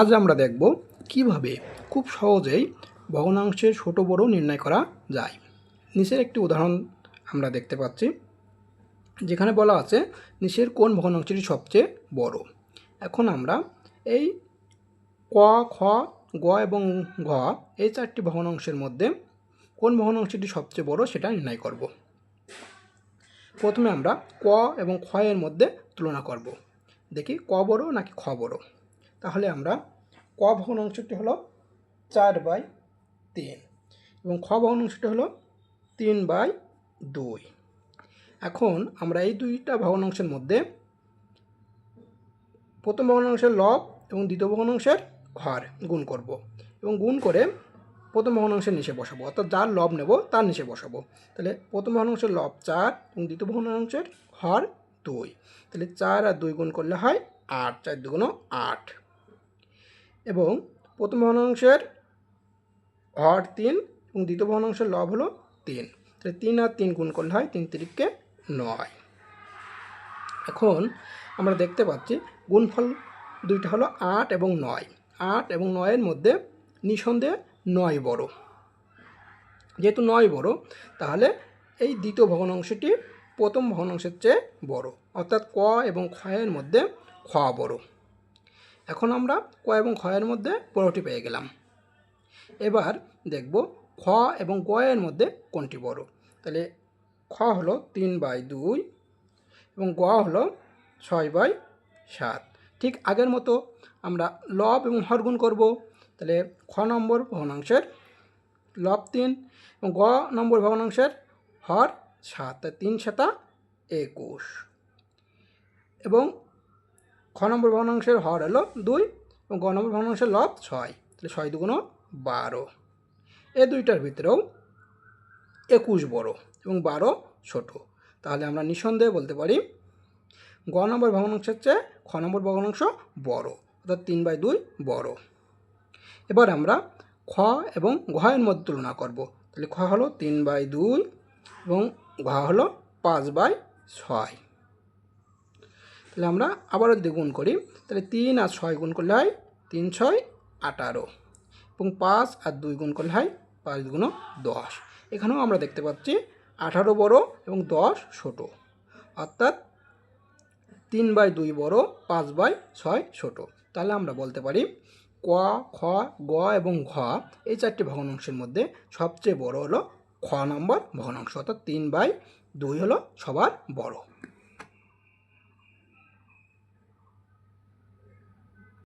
আজ আমরা দেখব কীভাবে খুব সহজেই ভগ্নাংশের ছোট বড় নির্ণয় করা যায়। নিচের একটি উদাহরণ আমরা দেখতে পাচ্ছি, যেখানে বলা আছে নিচের কোন ভগ্নাংশটি সবচেয়ে বড়। এখন আমরা এই ক, খ, গ এবং ঘ এই চারটি ভগ্নাংশের মধ্যে কোন ভগ্নাংশটি সবচেয়ে বড় সেটা নির্ণয় করব। প্রথমে আমরা ক এবং খ এর মধ্যে তুলনা করব। দেখি ক বড় নাকি খ বড়। তাহলে আমরা ক ভগ্নাংশটি হলো চার বাই তিন এবং খ ভগ্নাংশটি হলো তিন বাই দুই। এখন আমরা এই দুইটা ভগ্নাংশের মধ্যে প্রথম ভগ্নাংশের লব এবং দ্বিতীয় ভগ্নাংশের হর গুণ করব এবং গুণ করে প্রথম ভগ্নাংশের নিচে বসাবো, অর্থাৎ যার লব নেব তার নিচে বসাবো। তাহলে প্রথম ভগ্নাংশের লব চার এবং দ্বিতীয় ভগ্নাংশের হর দুই। তাহলে চার আর দুই গুণ করলে হয় আট, চার দুগুণ আট। এবং প্রথম ভগ্নাংশের হর তিন এবং দ্বিতীয় ভগ্নাংশের লব হলো তিন। তাহলে তিন আর তিন গুণ করলে হয় তিন তিরিককে নয়। এখন আমরা দেখতে পাচ্ছি গুণফল দুইটা হলো আট এবং নয়। আট এবং নয়ের মধ্যে নিঃসন্দেহে নয় বড়। যেহেতু নয় বড়, তাহলে এই দ্বিতীয় ভগ্নাংশটি প্রথম ভগ্নাংশের চেয়ে বড়। অর্থাৎ ক এবং ক্ষয়ের মধ্যে খ বড়। এখন আমরা ক এবং ক্ষয়ের মধ্যে বড়টি পেয়ে গেলাম। এবার দেখব খ এবং গ এর মধ্যে কোনটি বড়? তাহলে খ হলো তিন বাই দুই এবং গ হলো ছয় বাই সাত। ঠিক আগের মতো আমরা লব এবং হর গুণ করব। তাহলে খ নম্বর ভগ্নাংশের লব তিন এবং গ নম্বর ভগ্নাংশের হর সাত। তিন সাতা একুশ। এবং খ নম্বর ভগ্নাংশের হর হলো দুই এবং গ নম্বর ভগ্নাংশের লব ছয়। তাহলে ছয় দুগুণ বারো। এ দুইটার ভিতরেও একুশ বড় এবং বারো ছোট। তাহলে আমরা নিঃসন্দেহে বলতে পারি গ নম্বর ভগ্নাংশের চেয়ে খ নম্বর ভগ্নাংশ বড় অর্থাৎ তিন বাই দুই বড়। এবার আমরা খ এবং ঘয়ের মধ্যে তুলনা করব। তাহলে খ হলো তিন বাই দুই এবং ঘ হলো পাঁচ বাই ছয়। তাহলে আমরা আবারও যদি গুণ করি, তাহলে তিন আর ছয় গুণ করলে হয় তিন, ছয়, আঠারো এবং পাঁচ আর দুই গুণ করলে হয় পাঁচ দুগুণ দশ। এখানেও আমরা দেখতে পাচ্ছি আঠারো বড় এবং দশ ছোট। অর্থাৎ তিন বাই দুই বড়, পাঁচ বাই ছয় ছোট। তাহলে আমরা বলতে পারি ক, খ, গ এবং ঘ এই চারটি ভগ্নাংশের মধ্যে সবচেয়ে বড় হলো খ নম্বর ভগ্নাংশ। অর্থাৎ তিন বাই দুই হলো সবার বড়।